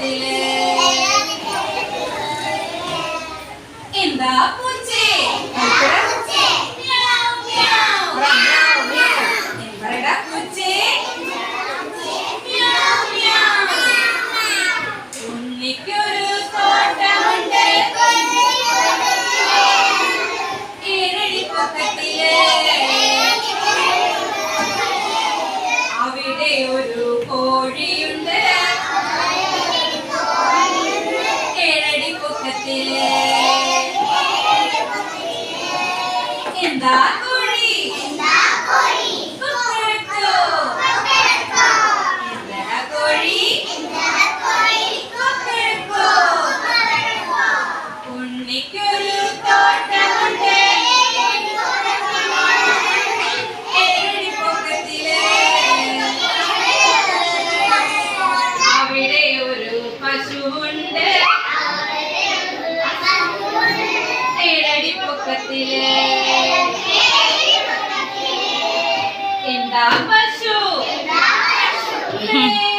വെള്ളത്തിൽ എന്താ പൂച്ചേ? അവിടെ ഒരു കോഴിയുണ്ട്. andar Era Pachu! Era Pachu!